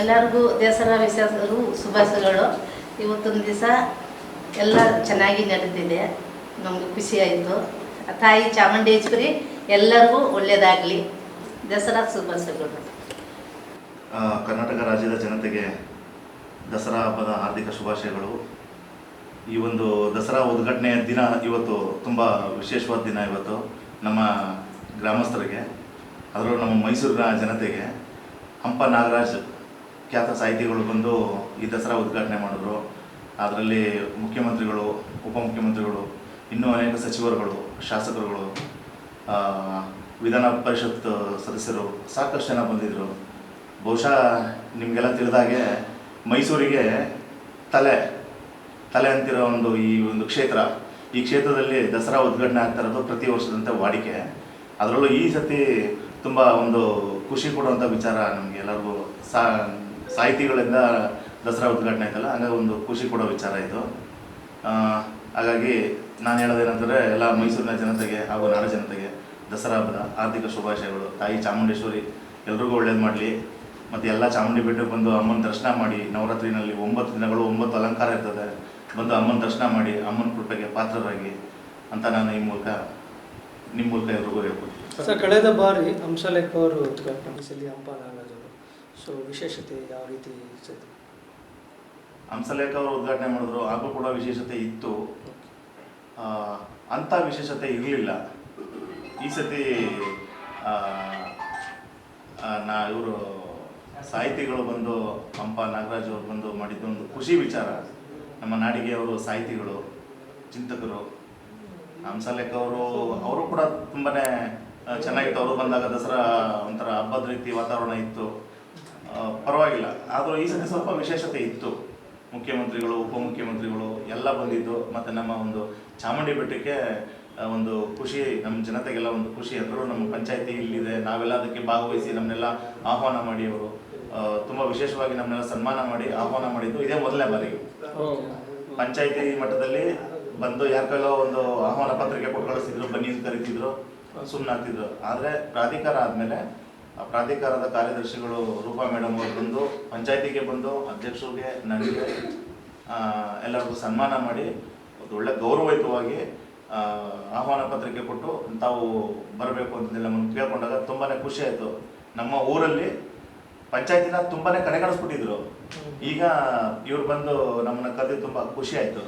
ಎಲ್ಲರಿಗೂ ದಸರಾ ವಿಶೇಷರು ಶುಭಾಶಯಗಳು. ಇವತ್ತೊಂದು ದಿವಸ ಎಲ್ಲ ಚೆನ್ನಾಗಿ ನಡೆದಿದೆ ನಮಗೆ ಖುಷಿಯಾಯಿತು ತಾಯಿ ಚಾಮುಂಡೇಶ್ವರಿ ಎಲ್ಲರಿಗೂ ಒಳ್ಳೆಯದಾಗಲಿ ದಸರಾ ಶುಭಾಶಯಗಳು. ಕರ್ನಾಟಕ ರಾಜ್ಯದ ಜನತೆಗೆ ದಸರಾ ಹಬ್ಬದ ಹಾರ್ದಿಕ ಶುಭಾಶಯಗಳು. ಈ ಒಂದು ದಸರಾ ಉದ್ಘಾಟನೆಯ ದಿನ ಇವತ್ತು ತುಂಬ ವಿಶೇಷವಾದ ದಿನ ಇವತ್ತು ನಮ್ಮ ಗ್ರಾಮಸ್ಥರಿಗೆ ಅದರಲ್ಲೂ ನಮ್ಮ ಮೈಸೂರಿನ ಜನತೆಗೆ. ಹಂಪ ನಾಗರಾಜ್ ಖ್ಯಾತ ಸಾಹಿತಿಗಳು ಬಂದು ಈ ದಸರಾ ಉದ್ಘಾಟನೆ ಮಾಡಿದ್ರು. ಅದರಲ್ಲಿ ಮುಖ್ಯಮಂತ್ರಿಗಳು, ಉಪಮುಖ್ಯಮಂತ್ರಿಗಳು, ಇನ್ನೂ ಅನೇಕ ಸಚಿವರುಗಳು, ಶಾಸಕರುಗಳು ವಿಧಾನ ಪರಿಷತ್ ಸದಸ್ಯರು ಸಾಕಷ್ಟು ಜನ ಬಂದಿದ್ದರು ಬಹುಶಃ ನಿಮಗೆಲ್ಲ ತಿಳಿದಾಗೆ ಮೈಸೂರಿಗೆ ತಲೆ ತಲೆ ಅಂತಿರೋ ಒಂದು ಈ ಒಂದು ಕ್ಷೇತ್ರ, ಈ ಕ್ಷೇತ್ರದಲ್ಲಿ ದಸರಾ ಉದ್ಘಾಟನೆ ಆಗ್ತಾ ಇರೋದು ಪ್ರತಿ ವರ್ಷದಂತೆ ವಾಡಿಕೆ. ಅದರಲ್ಲೂ ಈ ಸತಿ ತುಂಬ ಒಂದು ಖುಷಿ ಕೊಡುವಂಥ ವಿಚಾರ ನಮಗೆ ಎಲ್ಲರಿಗೂ ಸಾ ಸಾಹಿತಿಗಳಿಂದ ದಸರಾ ಉದ್ಘಾಟನೆ ಆಯ್ತಲ್ಲ, ಹಂಗಾಗಿ ಒಂದು ಖುಷಿ ಕೊಡೋ ವಿಚಾರ ಇದು. ಹಾಗಾಗಿ ನಾನು ಹೇಳೋದೇನಂತಂದರೆ, ಎಲ್ಲ ಮೈಸೂರಿನ ಜನತೆಗೆ ಹಾಗೂ ನಾಡ ಜನತೆಗೆ ದಸರಾ ಹಬ್ಬದ ಆರ್ಥಿಕ ಶುಭಾಶಯಗಳು. ತಾಯಿ ಚಾಮುಂಡೇಶ್ವರಿ, ಎಲ್ರಿಗೂ ಒಳ್ಳೇದು ಮಾಡಲಿ. ಮತ್ತು ಎಲ್ಲ ಚಾಮುಂಡಿ ಬೆಟ್ಟಕ್ಕೆ ಬಂದು ಅಮ್ಮನ ದರ್ಶನ ಮಾಡಿ, ನವರಾತ್ರಿನಲ್ಲಿ ಒಂಬತ್ತು ದಿನಗಳು ಒಂಬತ್ತು ಅಲಂಕಾರ ಇರ್ತದೆ. ಬಂದು ಅಮ್ಮನ ದರ್ಶನ ಮಾಡಿ, ಅಮ್ಮನ ಕೃಪೆಗೆ ಪಾತ್ರರಾಗಿ ಅಂತ ನಾನು ಈ ಮೂಲಕ ನಿಮ್ಮ ಮೂಲಕ ಎಲ್ರಿಗೂ ಹೇಳ್ಬೋದು ಸರ್, ಕಳೆದ ಬಾರಿ ಹಂಸಲೇಖ ಅವರು ಉದ್ಘಾಟನೆ ಹಂಪ ನಾಗರಾಜ್ ಸೊ ವಿಶೇಷತೆ ಯಾವ ರೀತಿ ಸರ್? ಹಂಸಲೇಖ ಅವರು ಉದ್ಘಾಟನೆ ಮಾಡಿದ್ರು, ಹಾಗೂ ಕೂಡ ವಿಶೇಷತೆ ಇತ್ತು. ಅಂಥ ವಿಶೇಷತೆ ಇರಲಿಲ್ಲ. ಈ ಸತಿ ನಾ ಇವರು ಸಾಹಿತಿಗಳು ಬಂದು, ಹಂಪ ನಾಗರಾಜ್ ಅವರು ಬಂದು ಮಾಡಿದ್ದು ಒಂದು ಖುಷಿ ವಿಚಾರ. ನಮ್ಮ ನಾಡಿಗೆ ಅವರು ಸಾಹಿತಿಗಳು, ಚಿಂತಕರು. ಹಂಸಲೇಖ ಅವರು ಅವರು ಕೂಡ ತುಂಬಾ ಚೆನ್ನಾಗಿತ್ತು. ಅವರು ಬಂದಾಗ ದಸರಾ ಒಂಥರ ಹಬ್ಬದ ರೀತಿ ವಾತಾವರಣ ಇತ್ತು. ಪರವಾಗಿಲ್ಲ. ಆದರೂ ಈ ಸತಿ ಸ್ವಲ್ಪ ವಿಶೇಷತೆ ಇತ್ತು. ಮುಖ್ಯಮಂತ್ರಿಗಳು, ಉಪಮುಖ್ಯಮಂತ್ರಿಗಳು ಎಲ್ಲ ಬಂದಿದ್ದು, ಮತ್ತು ನಮ್ಮ ಒಂದು ಚಾಮುಂಡಿ ಬೆಟ್ಟಕ್ಕೆ ಒಂದು ಖುಷಿ, ನಮ್ಮ ಜನತೆಗೆಲ್ಲ ಒಂದು ಖುಷಿ ಅಂದರು, ನಮ್ಮ ಪಂಚಾಯತಿ ಇಲ್ಲಿದೆ, ನಾವೆಲ್ಲ ಅದಕ್ಕೆ ಭಾಗವಹಿಸಿ ನಮ್ಮನ್ನೆಲ್ಲ ಆಹ್ವಾನ ಮಾಡಿ ಅವರು. ತುಂಬ ವಿಶೇಷವಾಗಿ ನಮ್ಮನ್ನೆಲ್ಲ ಸನ್ಮಾನ ಮಾಡಿ ಆಹ್ವಾನ ಮಾಡಿದ್ದು ಇದೇ ಮೊದಲನೇ ಬಾರಿಗೆ. ಪಂಚಾಯತಿ ಮಟ್ಟದಲ್ಲಿ ಬಂದು ಯಾರ ಕೈಲೋ ಒಂದು ಆಹ್ವಾನ ಪತ್ರಿಕೆ ಕೊಟ್ಟು ಕಳಿಸ್ತಿದ್ರು ಬನ್ನಿ ಅಂತ ಕರಿತಿದ್ರು ಸುಮ್ಮನೆ ಆಗ್ತಿದ್ರು ಆದರೆ ಪ್ರಾಧಿಕಾರ ಆದಮೇಲೆ ಪ್ರಾಧಿಕಾರದ ಕಾರ್ಯದರ್ಶಿಗಳು ರೂಪಾ ಮೇಡಮ್ ಅವರು ಬಂದು ಪಂಚಾಯತಿಗೆ ಬಂದು ಅಧ್ಯಕ್ಷರಿಗೆ ನನಗೆ ಎಲ್ಲರಿಗೂ ಸನ್ಮಾನ ಮಾಡಿ ಒಂದು ಒಳ್ಳೆ ಗೌರವಯುತವಾಗಿ ಆಹ್ವಾನ ಪತ್ರಿಕೆ ಕೊಟ್ಟು ತಾವು ಬರಬೇಕು ಅಂತ ನಮ್ಮನ್ನು ಕೇಳ್ಕೊಂಡಾಗ ತುಂಬಾ ಖುಷಿ ಆಯಿತು. ನಮ್ಮ ಊರಲ್ಲಿ ಪಂಚಾಯತಿನ ತುಂಬಾನೇ ಕಡೆಗಣಿಸ್ಬಿಟ್ಟಿದ್ರು ಈಗ ಇವ್ರು ಬಂದು ನಮ್ಮನ್ನ ಕರೆದು ತುಂಬಾ ಖುಷಿ ಆಯ್ತು.